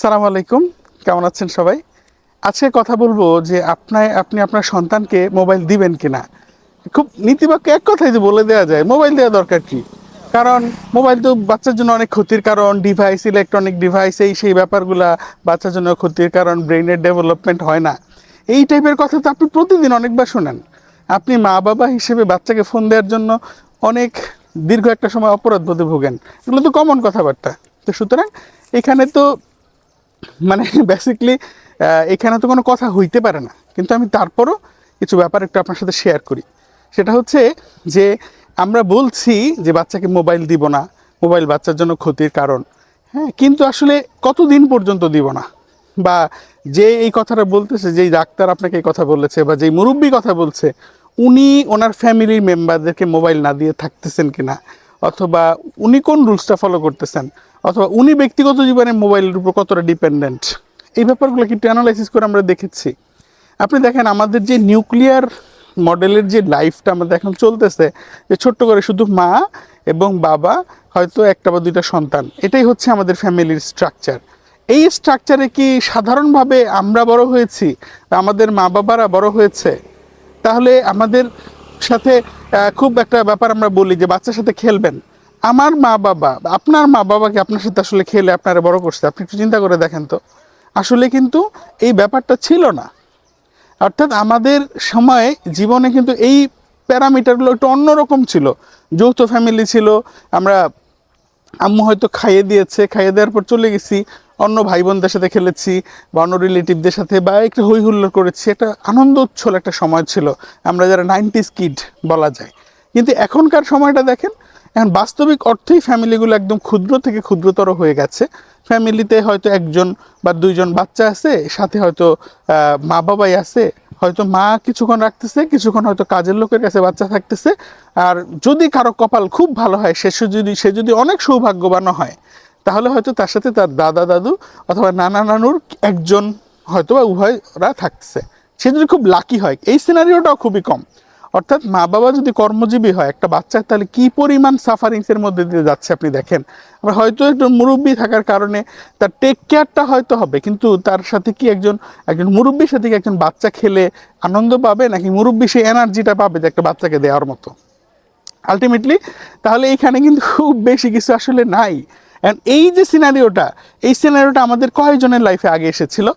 সালাম আলাইকুম। কেমন আছেন সবাই? আজকে কথা বলব যে আপনার, আপনি আপনার সন্তানকে মোবাইল দিবেন কিনা। খুব নীতিবাক্য এক কথাই বলে দেওয়া যায়, মোবাইল দেওয়া দরকার কি? কারণ মোবাইল তো বাচ্চার জন্য অনেক ক্ষতির কারণ ডিভাইস ইলেকট্রনিক ডিভাইস এই সেই ব্যাপারগুলা বাচ্চার জন্য ক্ষতির কারণ ব্রেনের ডেভেলপমেন্ট হয় না। এই টাইপের কথা তো আপনি প্রতিদিন অনেকবার শোনেন। আপনি মা বাবা হিসেবে বাচ্চাকে ফোন দেওয়ার জন্য অনেক দীর্ঘ একটা সময় অপরাধ বোধে ভোগেন। এগুলো তো কমন কথাবার্তা। তো সুতরাং এখানে তো মানে বেসিকলি এখানে তো কোনো কথা হইতে পারে না। কিন্তু আমি তারপরও কিছু ব্যাপার একটু আপনার সাথে শেয়ার করি। সেটা হচ্ছে যে, আমরা বলছি যে বাচ্চাকে মোবাইল দিব না। মোবাইল বাচ্চার জন্য ক্ষতির কারণ। হ্যাঁ কিন্তু আসলে কতদিন পর্যন্ত দিব না? বা যে এই কথাটা বলতেছে, যেই ডাক্তার আপনাকে এই কথা বলেছে বা যেই মুরব্বী কথা বলছে, উনি ওনার ফ্যামিলির মেম্বারদেরকে মোবাইল না দিয়ে থাকতেছেন কিনা? অথবা উনি কোন রুলসটা ফলো করতেছেন? অথবা উনি ব্যক্তিগত জীবনে মোবাইলের উপর কতটা ডিপেন্ডেন্ট এই ব্যাপারগুলো কিন্তু অ্যানালাইসিস করে আমরা দেখেছি। আপনি দেখেন, আমাদের যে নিউক্লিয়ার মডেলের যে লাইফটা আমাদের এখন চলতেছে, যে ছোট্ট করে শুধু মা এবং বাবা, হয়তো একটা বা দুইটা সন্তান, এটাই হচ্ছে আমাদের ফ্যামিলির স্ট্রাকচার এই স্ট্রাকচারে কি সাধারণভাবে আমরা বড় হয়েছি? আমাদের মা বাবারা বড় হয়েছে? তাহলে আমাদের সাথে খুব একটা ব্যাপার আমরা বলি যে বাচ্চার সাথে খেলবেন। আমার মা বাবা, আপনার মা বাবাকে আপনার সাথে আসলে খেলে আপনারা বড় করছে? আপনি একটু চিন্তা করে দেখেন তো। আসলে কিন্তু এই ব্যাপারটা ছিল না। অর্থাৎ আমাদের সময়ে জীবনে কিন্তু এই প্যারামিটারগুলো একটু অন্যরকম ছিল। যৌথ ফ্যামিলি ছিল, আমরা আম্মু হয়তো খাইয়ে দিয়েছে, খাইয়ে দেওয়ার পর চলে গেছি, অন্য ভাই বোনদের সাথে খেলেছি, বা অন্য রিলেটিভদের সাথে, বা একটু হই হুল্লোড় করেছি। একটা আনন্দ উচ্ছল একটা সময় ছিল, আমরা যারা নাইনটিস কিড বলা যায়। কিন্তু এখনকার সময়টা দেখেন এখন বাস্তবিক অর্থেই ফ্যামিলিগুলো একদম ক্ষুদ্র থেকে ক্ষুদ্রতর হয়ে গেছে। ফ্যামিলিতে হয়তো একজন বা দুইজন বাচ্চা আছে, সাথে হয়তো মা বাবাই আছে, হয়তো মা কিছুক্ষণ রাখতেছে, কিছুক্ষণ হয়তো কাজের লোকের কাছে বাচ্চা থাকতেছে। আর যদি কারও কপাল খুব ভালো হয়, সে যদি সে যদি অনেক সৌভাগ্যবান হয়, তাহলে হয়তো তার সাথে তার দাদা, দাদু অথবা নানা নানুর একজন হয়তো বা উভয়রা থাকতেছে। সে যদি খুব লাকি হয়, এই সিনারিওটাও খুবই কম। অর্থাৎ মা বাবা যদি কর্মজীবী হয়, একটা বাচ্চা, তাহলে কি পরিমাণ সাফারিংসের মধ্যে দিয়ে যাচ্ছে আপনি দেখেন? আবার হয়তো একটু মুরব্বী থাকার কারণে তার টেক কেয়ারটা হয়তো হবে, কিন্তু তার সাথে কি একজন একজন মুরব্বীর সাথে কি একজন বাচ্চা খেলে আনন্দ পাবে, নাকি মুরব্বী সেই এনার্জিটা পাবে যে একটা বাচ্চাকে দেওয়ার মতো? আলটিমেটলি তাহলে এইখানে কিন্তু খুব বেশি কিছু আসলে নাই। And এই যে সিনারিওটা এই সিনারিওটা আমাদের কয়জনের লাইফে আগে এসেছিল?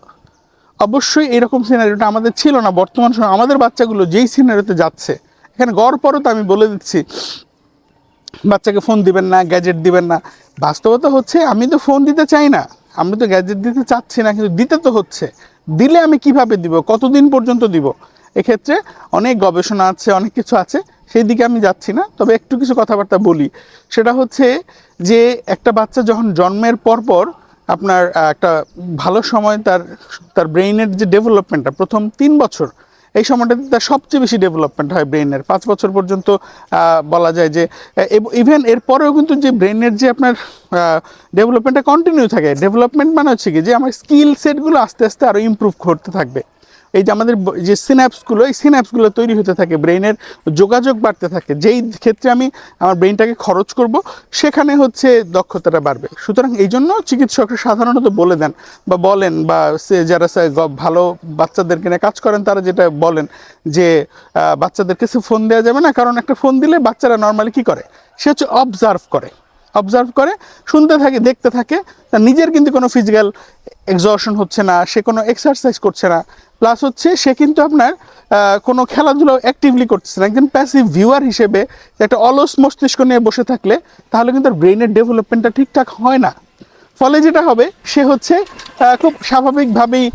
অবশ্যই এরকম সিনারিওটা আমাদের ছিল না। বর্তমান সময় আমাদের বাচ্চাগুলো যেই সিনারিওতে যাচ্ছে, এখানে গড় পরও তো আমি বলে দিচ্ছি, বাচ্চাকে ফোন দিবেন না গ্যাজেট দিবেন না। বাস্তবতা হচ্ছে আমি তো ফোন দিতে চাই না, আমি তো গ্যাজেট দিতে চাচ্ছি না, কিন্তু দিতে তো হচ্ছে। দিলে আমি কীভাবে দিব? কতদিন পর্যন্ত দিব? এক্ষেত্রে অনেক গবেষণা আছে, অনেক কিছু আছে সেই দিকে আমি যাচ্ছি না। তবে একটু কিছু কথাবার্তা বলি। সেটা হচ্ছে যে, একটা বাচ্চা যখন জন্মের পর পর আপনার একটা ভালো সময় তার তার ব্রেইনের যে ডেভেলপমেন্টটা, প্রথম তিন বছর, এই সময়টাতে তার সবচেয়ে বেশি ডেভেলপমেন্ট হয় ব্রেইনের। পাঁচ বছর পর্যন্ত বলা যায় যে ইভেন এরপরেও কিন্তু যে ব্রেইনের যে আপনার ডেভেলপমেন্টটা কন্টিনিউ থাকে। ডেভেলপমেন্ট মানে হচ্ছে কি? যে আমার স্কিল সেটগুলো আস্তে আস্তে আরও ইম্প্রুভ করতে থাকবে। এই যে আমাদের যে সিন্যাপসগুলো এই সিন্যাপসগুলো তৈরি হতে থাকে ব্রেনের যোগাযোগ বাড়তে থাকে। যেই ক্ষেত্রে আমি আমার ব্রেনটাকে খরচ করব, সেখানে হচ্ছে দক্ষতাটা বাড়বে। সুতরাং এই জন্য চিকিৎসকরা সাধারণত বলে দেন বা বলেন বা সে যারা ভালো বাচ্চাদেরকে নিয়ে কাজ করেন, তারা যেটা বলেন যে বাচ্চাদেরকে সে ফোন দেওয়া যাবে না। কারণ একটা ফোন দিলে বাচ্চারা নর্মালি কী করে? সে হচ্ছে অবজার্ভ করে। অবজার্ভ করে, শুনতে থাকে, দেখতে থাকে। তার নিজের কিন্তু কোনো ফিজিক্যাল এক্সশন হচ্ছে না, সে কোনো এক্সারসাইজ করছে না। প্লাস হচ্ছে, সে কিন্তু আপনার কোনো খেলাধুলো অ্যাক্টিভলি করতেছে না। একজন প্যাসিভ ভিউয়ার হিসেবে একটা অলস মস্তিষ্ক নিয়ে বসে থাকলে, তাহলে কিন্তু ব্রেনের ডেভেলপমেন্টটা ঠিকঠাক হয় না। ফলে যেটা হবে, সে হচ্ছে খুব স্বাভাবিকভাবেই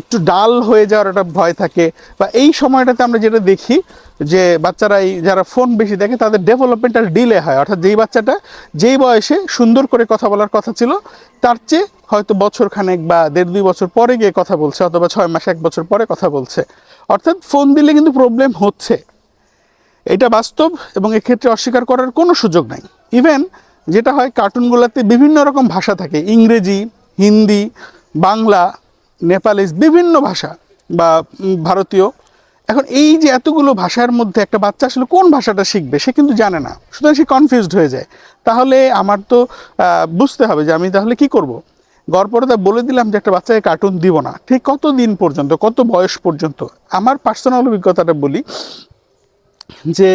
একটু ডাল হয়ে যাওয়ার একটা ভয় থাকে। বা এই সময়টাতে আমরা যেটা দেখি যে বাচ্চারা এই যারা ফোন বেশি দেখে, তাদের ডেভেলপমেন্টাল ডিলে হয়। অর্থাৎ যেই বাচ্চাটা যেই বয়সে সুন্দর করে কথা বলার কথা ছিল, তার চেয়ে হয়তো বছর খানেক বা দেড় দুই বছর পরে গিয়ে কথা বলছে, অথবা ছয় মাস, এক বছর পরে কথা বলছে। অর্থাৎ ফোন দিলে কিন্তু প্রবলেম হচ্ছে। এটা বাস্তব এবং এক্ষেত্রে অস্বীকার করার কোনো সুযোগ নাই। ইভেন যেটা হয় কার্টুনগুলোতে বিভিন্ন রকম ভাষা থাকে। ইংরেজি, হিন্দি, বাংলা, নেপালিজ বিভিন্ন ভাষা বা ভারতীয় এখন এই যে এতগুলো ভাষার মধ্যে একটা বাচ্চা আসলে কোন ভাষাটা শিখবে, সে কিন্তু জানে না। সুতরাং সে কনফিউজড হয়ে যায়। তাহলে আমার তো বুঝতে হবে যে আমি তাহলে কি করব? গড়পড়তা বলে দিলাম যে একটা বাচ্চাকে কার্টুন দিব না। ঠিক কত দিন পর্যন্ত, কত বয়স পর্যন্ত? আমার পার্সোনাল অভিজ্ঞতাটা বলি যে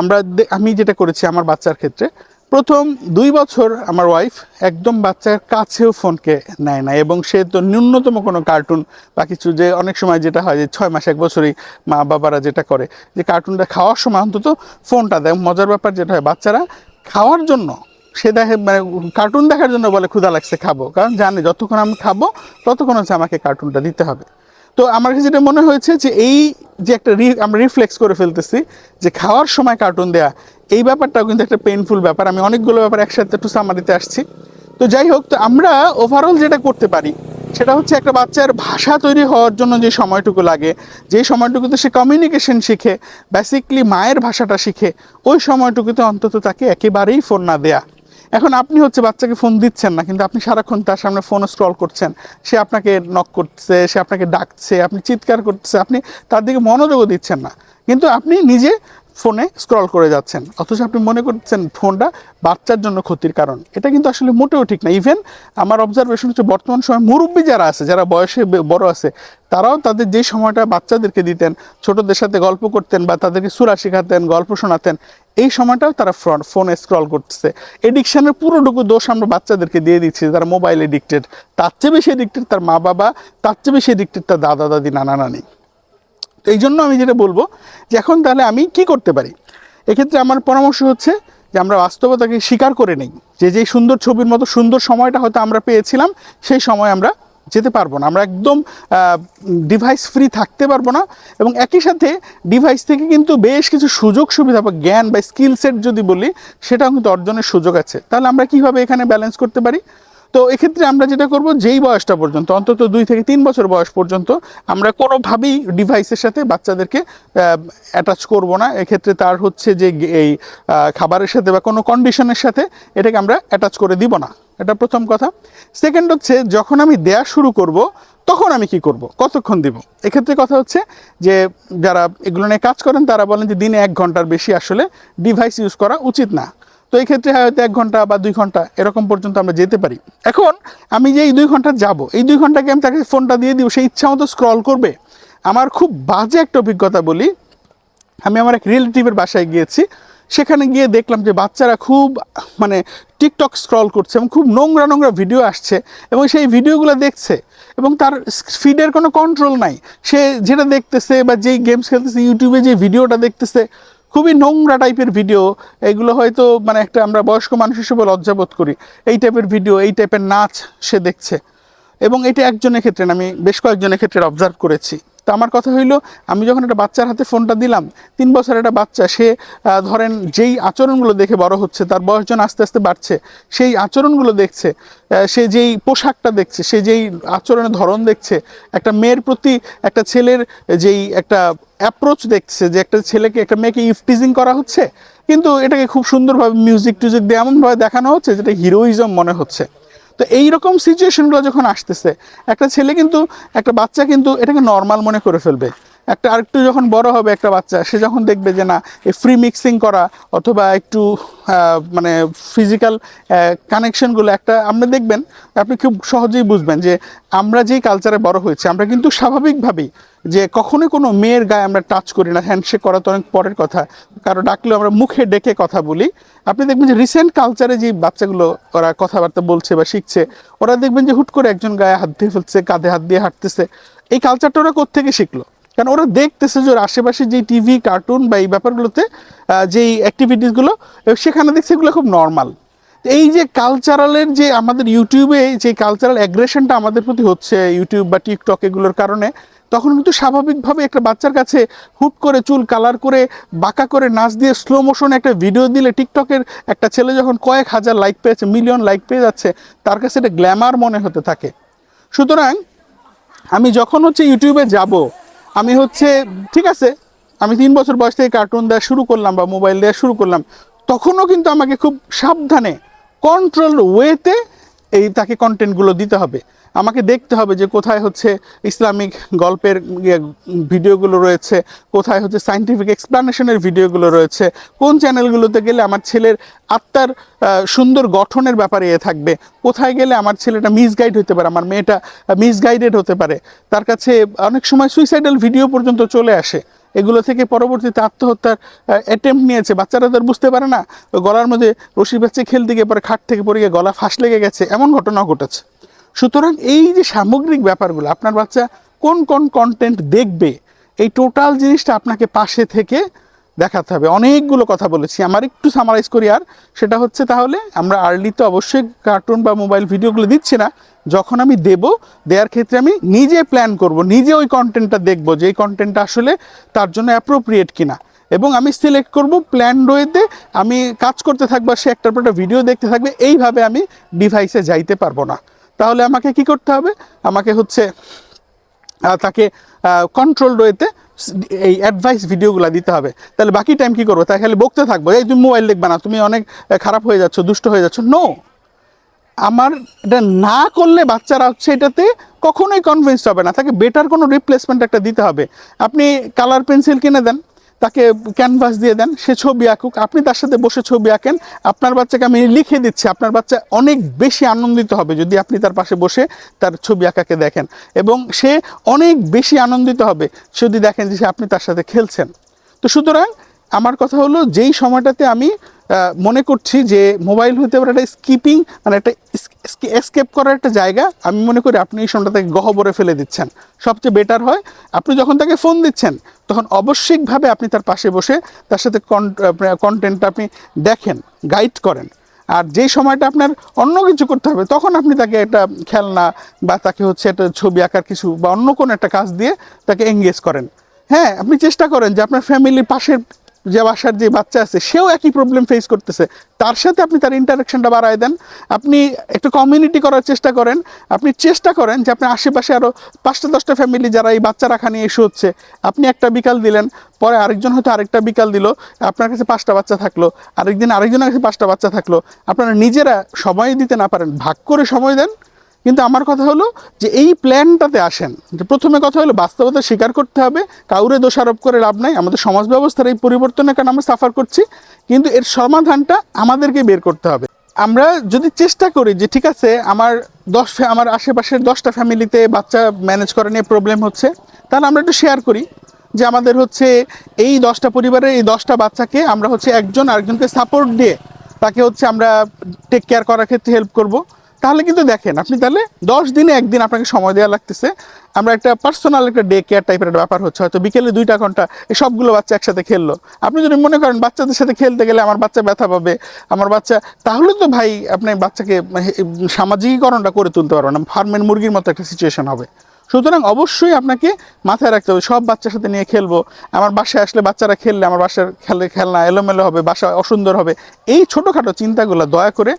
আমরা আমি যেটা করেছি আমার বাচ্চার ক্ষেত্রে প্রথম দুই বছর আমার ওয়াইফ একদম বাচ্চার কাছেও ফোনকে নেয় না এবং সে তো ন্যূনতম কোনো কার্টুন বা কিছু যে অনেক সময় যেটা হয় যে ছয় মাস, এক বছরই মা বাবারা যেটা করে, যে কার্টুনটা খাওয়ার সময় অন্তত ফোনটা দেয়। মজার ব্যাপার যেটা হয়, বাচ্চারা খাওয়ার জন্য, সে দেখে মানে কার্টুন দেখার জন্য বলে, ক্ষুধা লাগছে, খাব। কারণ জানে যতক্ষণ আমি খাব, ততক্ষণ হচ্ছে আমাকে কার্টুনটা দিতে হবে। তো আমার কাছে যেটা মনে হয়েছে যে এই যে একটা রি- আমরা রিফ্লেক্স করে ফেলতেছি যে খাওয়ার সময় কার্টুন দেয়া এই ব্যাপারটাও কিন্তু একটা পেনফুল ব্যাপার। আমি অনেকগুলো ব্যাপার একসাথে একটু সামারিতে আসছি। তো যাই হোক, তো আমরা ওভারঅল যেটা করতে পারি, সেটা হচ্ছে একটা বাচ্চার ভাষা তৈরি হওয়ার জন্য যে সময়টুকু লাগে, যে সময়টুকুতে সে কমিউনিকেশন শিখে বেসিকলি মায়ের ভাষাটা শিখে, ওই সময়টুকুতে অন্তত তাকে একেবারেই ফোন না দেয়া। এখন আপনি হচ্ছে বাচ্চাকে ফোন দিচ্ছেন না, কিন্তু আপনি সারাক্ষণ তার সামনে ফোন স্ক্রল করছেন। সে আপনাকে নক করছে, সে আপনাকে ডাকছে, আপনি চিৎকার করছে, আপনি তার দিকে মনোযোগও দিচ্ছেন না। কিন্তু আপনি নিজে ফোনে স্ক্রল করে যাচ্ছেন। অথচ আপনি মনে করছেন ফোনটা বাচ্চার জন্য ক্ষতির কারণ। এটা কিন্তু আসলে মোটেও ঠিক না। ইভেন আমার অবজারভেশন হচ্ছে বর্তমান সময় মুরব্বী যারা আছে, যারা বয়সে বড় আছে, তারাও তাদের যে সময়টা বাচ্চাদেরকে দিতেন, ছোটদের সাথে গল্প করতেন বা তাদেরকে সুরা শেখাতেন, গল্প শোনাতেন, এই সময়টাও তারা ফ্রন্ট ফোনে স্ক্রল করতেছে। এডিকশনের পুরোটুকু দোষ আমরা বাচ্চাদেরকে দিয়ে দিচ্ছি, যারা মোবাইল এডিক্টেড তার চেয়ে বেশি এডিক্টেড তার মা বাবা তার চেয়ে বেশি এডিক্টেড তার দাদা দাদি নানা নানি এই জন্য আমি যেটা বলব যে এখন তাহলে আমি কি করতে পারি? এক্ষেত্রে আমার পরামর্শ হচ্ছে যে আমরা বাস্তবতাকে স্বীকার করে নেই। যে যেই সুন্দর ছবির মতো সুন্দর সময়টা হয়তো আমরা পেয়েছিলাম, সেই সময় আমরা যেতে পারব না। আমরা একদম ডিভাইস ফ্রি থাকতে পারব না এবং একই সাথে ডিভাইস থেকে কিন্তু বেশ কিছু সুযোগ সুবিধা বা জ্ঞান বা স্কিল সেট যদি বলি, সেটাও কিন্তু অর্জনের সুযোগ আছে। তাহলে আমরা কীভাবে এখানে ব্যালেন্স করতে পারি? তো এক্ষেত্রে আমরা যেটা করব, যেই বয়সটা পর্যন্ত, অন্তত দুই থেকে তিন বছর বয়স পর্যন্ত, আমরা কোনোভাবেই ডিভাইসের সাথে বাচ্চাদেরকে অ্যাটাচ করব না। এক্ষেত্রে তার হচ্ছে যে এই খাবারের সাথে বা কোনো কন্ডিশনের সাথে এটাকে আমরা অ্যাটাচ করে দিব না। এটা প্রথম কথা। সেকেন্ড হচ্ছে, যখন আমি দেয়া শুরু করব, তখন আমি কি করব? কতক্ষণ দিব? এক্ষেত্রে কথা হচ্ছে যে, যারা এগুলো নিয়ে কাজ করেন, তারা বলেন যে দিনে এক ঘণ্টার বেশি আসলে ডিভাইস ইউজ করা উচিত না। তো এই ক্ষেত্রে হয়তো এক ঘণ্টা বা দুই ঘণ্টা এরকম পর্যন্ত আমরা যেতে পারি। এখন আমি যে এই দুই ঘণ্টা যাব, এই দুই ঘন্টাকে আমি তাকে ফোনটা দিয়ে দিব, সে ইচ্ছা মতো স্ক্রল করবে। আমার খুব বাজে একটা অভিজ্ঞতা বলি। আমি আমার এক রিলেটিভের বাসায় গিয়েছি। সেখানে গিয়ে দেখলাম যে বাচ্চারা খুব মানে টিকটক স্ক্রল করছে এবং খুব নোংরা নোংরা ভিডিও আসছে এবং সেই ভিডিওগুলো দেখছে এবং তার ফিডের কোনো কন্ট্রোল নাই। সে যেটা দেখতেছে বা যেই গেমস খেলতেছে ইউটিউবে যে ভিডিওটা দেখতেছে খুবই নোংরা টাইপের ভিডিও এগুলো হয়তো মানে একটা আমরা বয়স্ক মানুষ হিসেবে লজ্জাবোধ করি। এই টাইপের ভিডিও এই টাইপের নাচ সে দেখছে। এবং এটা একজনের ক্ষেত্রে আমি বেশ কয়েকজনের ক্ষেত্রে অবজার্ভ করেছি। তো আমার কথা হইল, আমি যখন একটা বাচ্চার হাতে ফোনটা দিলাম, তিন বছর একটা বাচ্চা, সে ধরেন যেই আচরণগুলো দেখে বড় হচ্ছে, তার বয়সজন আস্তে আস্তে বাড়ছে, সেই আচরণগুলো দেখছে সে যেই পোশাকটা দেখছে, সে যেই আচরণের ধরন দেখছে, একটা মেয়ের প্রতি একটা ছেলের যেই একটা অ্যাপ্রোচ দেখছে, যে একটা ছেলেকে, একটা মেয়েকে ইফটিজিং করা হচ্ছে, কিন্তু এটাকে খুব সুন্দরভাবে মিউজিক টিউজিক দিয়ে এমনভাবে দেখানো হচ্ছে, যেটা হিরোইজম মনে হচ্ছে। তো এই রকম সিচুয়েশনগুলো যখন আসতেছে, একটা ছেলে কিন্তু, একটা বাচ্চা কিন্তু এটাকে নর্মাল মনে করে ফেলবে। একটা আরেকটু যখন বড় হবে একটা বাচ্চা, সে যখন দেখবে যে না, এই ফ্রি মিক্সিং করা অথবা একটু মানে ফিজিক্যাল কানেকশনগুলো একটা আপনি দেখবেন, আপনি খুব সহজেই বুঝবেন যে আমরা যেই কালচারে বড় হয়েছে, আমরা কিন্তু স্বাভাবিকভাবেই যে কখনোই কোনো মেয়ের গায়ে আমরা টাচ করি না। হ্যান্ডশেক করা তো অনেক পরের কথা। কারও ডাকলেও আমরা মুখে ডেকে কথা বলি। আপনি দেখবেন যে রিসেন্ট কালচারে যে বাচ্চাগুলো ওরা কথাবার্তা বলছে বা শিখছে, ওরা দেখবেন যে হুট করে একজন গায়ে হাত দিয়ে ফেলছে, কাঁধে হাত দিয়ে হাঁটতেছে। এই কালচারটা ওরা কোত্থেকে শিখলো? কারণ ওরা দেখতেছে যে ওর আশেপাশে যে টিভি কার্টুন বা এই ব্যাপারগুলোতে যেই অ্যাক্টিভিটিসগুলো সেখানে দেখছে এগুলো খুব নর্মাল এই যে কালচারালের যে আমাদের ইউটিউবে যে কালচারাল অ্যাগ্রেশনটা আমাদের প্রতি হচ্ছে ইউটিউব বা টিকটক এগুলোর কারণে, তখন কিন্তু স্বাভাবিকভাবে একটা বাচ্চার কাছে হুট করে চুল কালার করে, বাঁকা করে নাচ দিয়ে স্লো মোশনে একটা ভিডিও দিলে টিকটকের একটা ছেলে যখন কয়েক হাজার লাইক পেয়েছে মিলিয়ন লাইক পেয়ে যাচ্ছে, তার কাছে এটা গ্ল্যামার মনে হতে থাকে। সুতরাং আমি যখন হচ্ছে ইউটিউবে যাব আমি হচ্ছে, ঠিক আছে, আমি তিন বছর বয়স থেকে কার্টুন দেওয়া শুরু করলাম বা মোবাইল দেওয়া শুরু করলাম, তখনও কিন্তু আমাকে খুব সাবধানে কন্ট্রোল ওয়েতে এই তাকে কন্টেন্টগুলো দিতে হবে। আমাকে দেখতে হবে যে কোথায় হচ্ছে ইসলামিক গল্পের ইয়ে ভিডিওগুলো রয়েছে, কোথায় হচ্ছে সাইন্টিফিক এক্সপ্লানেশনের ভিডিওগুলো রয়েছে, কোন চ্যানেলগুলোতে গেলে আমার ছেলের আত্মার সুন্দর গঠনের ব্যাপারে এ থাকবে, কোথায় গেলে আমার ছেলেটা মিসগাইড হতে পারে, আমার মেয়েটা মিসগাইডেড হতে পারে। তার কাছে অনেক সময় সুইসাইডাল ভিডিও পর্যন্ত চলে আসে। এগুলো থেকে পরবর্তীতে আত্মহত্যার অ্যাটেম্প নিয়েছে। বাচ্চারা তো আর বুঝতে পারে না। গলার মধ্যে রশি বাচ্চা খেলতে গিয়ে পরে খাট থেকে পড়ে গিয়ে গলা ফাঁস লেগে গেছে। এমন ঘটনা ঘটেছে। সুতরাং এই যে সামগ্রিক ব্যাপারগুলো, আপনার বাচ্চা কোন কোন কন্টেন্ট দেখবে, এই টোটাল জিনিসটা আপনাকে পাশে থেকে দেখাতে হবে। অনেকগুলো কথা বলেছি, আমার একটু সামারাইজ করি আর। সেটা হচ্ছে তাহলে, আমরা আর্লি তো অবশ্যই কার্টুন বা মোবাইল ভিডিওগুলো দিচ্ছি না। যখন আমি দেব, দেওয়ার ক্ষেত্রে আমি নিজে প্ল্যান করব, নিজে ওই কন্টেন্টটা দেখব যে এই কন্টেন্টটা আসলে তার জন্য অ্যাপ্রোপ্রিয়েট কিনা। এবং আমি সিলেক্ট করব প্ল্যান ওয়েতে আমি কাজ করতে থাকব, সে একটার পর একটা ভিডিও দেখতে থাকবে, এইভাবে আমি ডিভাইসে যাইতে পারব না। তাহলে আমাকে কি করতে হবে? আমাকে হচ্ছে তাকে কন্ট্রোল ওয়েতে এই অ্যাডভাইস ভিডিওগুলো দিতে হবে। তাহলে বাকি টাইম কি করব? তাই খালি বকতে থাকব। এই তুমি মোবাইল দেখবে না, তুমি অনেক খারাপ হয়ে যাচ্ছ, দুষ্ট হয়ে যাচ্ছ। নো আমার এটা না করলে বাচ্চারা হচ্ছে এটাতে কখনোই কনভিন্স হবে না। তাকে বেটার কোনো রিপ্লেসমেন্ট একটা দিতে হবে। আপনি কালার পেন্সিল কিনে দেন। তাকে ক্যানভাস দিয়ে দেন, সে ছবি আঁকুক। আপনি তার সাথে বসে ছবি আঁকেন। আপনার বাচ্চাকে আমি লিখে দিচ্ছি। আপনার বাচ্চা অনেক বেশি আনন্দিত হবে যদি আপনি তার পাশে বসে তার ছবি আঁকাকে দেখেন। এবং সে অনেক বেশি আনন্দিত হবে যদি দেখেন যে আপনি তার সাথে খেলছেন। তো সুতরাং আমার কথা হলো, যেই সময়টাতে আমি মনে করছি যে মোবাইল হতে পারে একটা স্কিপিং মানে একটা এসকেপ করার একটা জায়গা, আমি মনে করি আপনি এই সময়টা সময়টাতে গহবরে ফেলে দিচ্ছেন। সবচেয়ে বেটার হয়, আপনি যখন তাকে ফোন দিচ্ছেন তখন অবশ্যইভাবে আপনি তার পাশে বসে তার সাথে কন্টেন্টটা আপনি দেখেন গাইড করেন। আর যেই সময়টা আপনার অন্য কিছু করতে হবে, তখন আপনি তাকে একটা খেলনা বা তাকে হচ্ছে একটা ছবি আঁকার কিছু বা অন্য কোনো একটা কাজ দিয়ে তাকে এঙ্গেজ করেন। হ্যাঁ আপনি চেষ্টা করেন যে আপনার ফ্যামিলির পাশের যে বাসার যে বাচ্চা আছে, সেও একই প্রবলেম ফেস করতেছে। তার সাথে আপনি তার ইন্টারাকশনটা বাড়ায় দেন। আপনি একটু কমিউনিটি করার চেষ্টা করেন। আপনি চেষ্টা করেন যে আপনার আশেপাশে আরও পাঁচটা, দশটা ফ্যামিলি যারা এই বাচ্চা রাখা নিয়ে ইস্যু হচ্ছে, আপনি একটা বিকাল দিলেন, পরে আরেকজন হয়তো আরেকটা বিকাল দিল, আপনার কাছে পাঁচটা বাচ্চা থাকল, আরেকদিন আরেকজনের কাছে পাঁচটা বাচ্চা থাকল। আপনারা নিজেরা সময় দিতে না পারেন, ভাগ করে সময় দেন। কিন্তু আমার কথা হলো যে এই প্ল্যানটাতে আসেন, যে প্রথমে কথা হলো বাস্তবতা স্বীকার করতে হবে, কাউরে দোষারোপ করে লাভ নাই, আমাদের সমাজ ব্যবস্থার এই পরিবর্তনের কারণে আমরা সাফার করছি, কিন্তু এর সমাধানটা আমাদেরকে বের করতে হবে। আমরা যদি চেষ্টা করি যে ঠিক আছে, আমার দশ আমার আশেপাশের দশটা ফ্যামিলিতে বাচ্চা ম্যানেজ করা নিয়ে প্রবলেম হচ্ছে, তাহলে আমরা একটু শেয়ার করি যে আমাদের হচ্ছে এই দশটা পরিবারের এই দশটা বাচ্চাকে আমরা হচ্ছে একজন আরেকজনকে সাপোর্ট দিয়ে তাকে হচ্ছে আমরা টেক কেয়ার করার ক্ষেত্রে হেল্প করব। তাহলে কিন্তু দেখেন, আপনি তাহলে দশ দিনে একদিন আপনাকে সময় দেওয়া লাগতেছে। আমরা একটা পার্সোনাল একটা ডে কেয়ার টাইপের একটা ব্যাপার হচ্ছে, হয়তো বিকেলে দুইটা ঘণ্টা এই সবগুলো বাচ্চা একসাথে খেললো। আপনি যদি মনে করেন বাচ্চাদের সাথে খেলতে গেলে আমার বাচ্চা ব্যথা পাবে, আমার বাচ্চা, তাহলে তো ভাই আপনি বাচ্চাকে সামাজিকীকরণটা করে তুলতে পারবেন ফার্মের মুরগির মতো একটা সিচুয়েশন হবে। সুতরাং অবশ্যই আপনাকে মাথায় রাখতে হবে, সব বাচ্চার সাথে নিয়ে খেলব। আমার বাসায় আসলে বাচ্চারা খেললে আমার বাসার খেলে, খেলনা এলোমেলো হবে, বাসা অসুন্দর হবে। এই ছোটোখাটো চিন্তাগুলো দয়া করে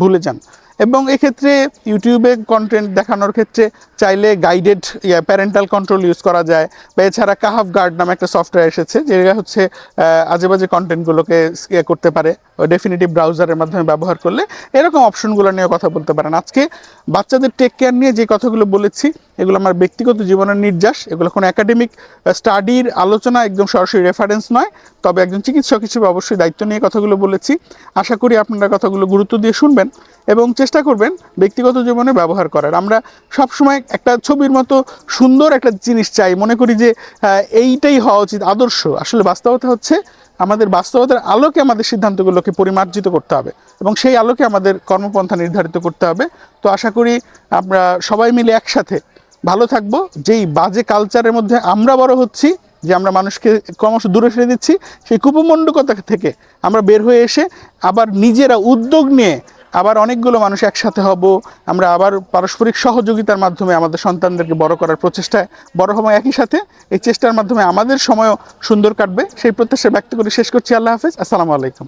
ভুলে যান। এবং এক্ষেত্রে ইউটিউবে কন্টেন্ট দেখানোর ক্ষেত্রে চাইলে গাইডেড প্যারেন্টাল কন্ট্রোল ইউজ করা যায়। বা এছাড়া কাহাফ গার্ড নামে একটা সফটওয়্যার এসেছে, যেটা হচ্ছে আজেবাজে আজে বাজে কন্টেন্টগুলোকে ইয়ে করতে পারে। ডেফিনেটিভ ব্রাউজারের মাধ্যমে ব্যবহার করলে এরকম অপশনগুলো নিয়ে কথা বলতে পারেন। আজকে বাচ্চাদের টেক কেয়ার নিয়ে যে কথাগুলো বলেছি, এগুলো আমার ব্যক্তিগত জীবনের নির্যাস, এগুলো কোনো একাডেমিক স্টাডির আলোচনা একদম সরাসরি রেফারেন্স নয়, তবে একজন চিকিৎসক হিসেবে অবশ্যই দায়িত্ব নিয়ে কথাগুলো বলেছি। আশা করি আপনারা কথাগুলো গুরুত্ব দিয়ে শুনবেন এবং চেষ্টা করবেন ব্যক্তিগত জীবনে ব্যবহার করার। আমরা সবসময় একটা ছবির মতো সুন্দর একটা জিনিস চাই। মনে করি যে এইটাই হওয়া উচিত, আদর্শ। আসলে বাস্তবতা হচ্ছে আমাদের বাস্তবতার আলোকে আমাদের সিদ্ধান্তগুলোকে পরিমার্জিত করতে হবে এবং সেই আলোকে আমাদের কর্মপন্থা নির্ধারিত করতে হবে। তো আশা করি আমরা সবাই মিলে একসাথে ভালো থাকব। যেই বাজে কালচারের মধ্যে আমরা বড় হচ্ছি, যে আমরা মানুষকে ক্রমশ দূরে সরে দিচ্ছি, সেই কুপমণ্ডকতা থেকে আমরা বের হয়ে এসে আবার নিজেরা উদ্যোগ নিয়ে আবার অনেকগুলো মানুষ একসাথে হব। আমরা আবার পারস্পরিক সহযোগিতার মাধ্যমে আমাদের সন্তানদেরকে বড় করার প্রচেষ্টায় বড় হব একই সাথে। এই চেষ্টার মাধ্যমে আমাদের সময়ও সুন্দর কাটবে। সেই প্রত্যাশা ব্যক্ত করে শেষ করছি। আল্লাহ হাফিজ। আসসালামু আলাইকুম।